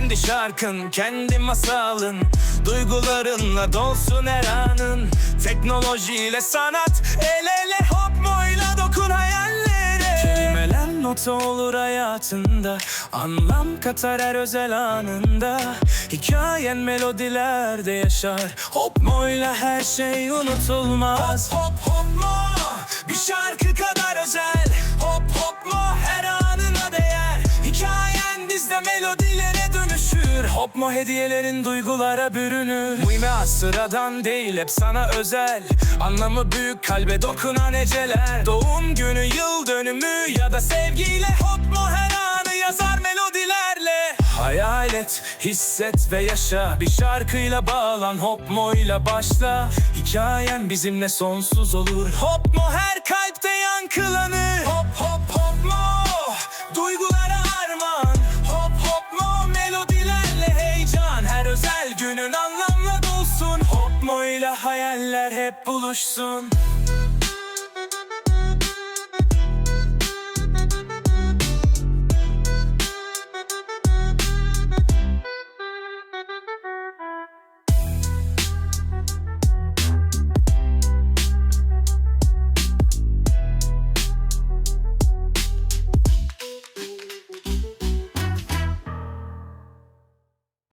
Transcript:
Kendi şarkın, kendi masalın Duygularınla dolsun her anın. Teknolojiyle sanat El ele hopmoyla dokun hayallere. Kelimeler nota olur hayatında Anlam katar her özel anında. Hikayen melodilerde yaşar Hopmoyla her şey unutulmaz. Hop hop hop mo Bir şarkı Hop mo hediyelerin duygulara bürünür. Mühime sıradan değil hep sana özel. Anlamı büyük kalbe dokunan eceler. Doğum günü yıl dönümü ya da sevgiyle Hop mo her anı yazar melodilerle. Hayal et, hisset ve yaşa. Bir şarkıyla bağlan hop mo'yla başla. Hikayen bizimle sonsuz olur. Hop mo her kalpte yankılanır. Hop hop hop mo Duygulara günün anlamla dolsun. Hop mo ile hayaller hep buluşsun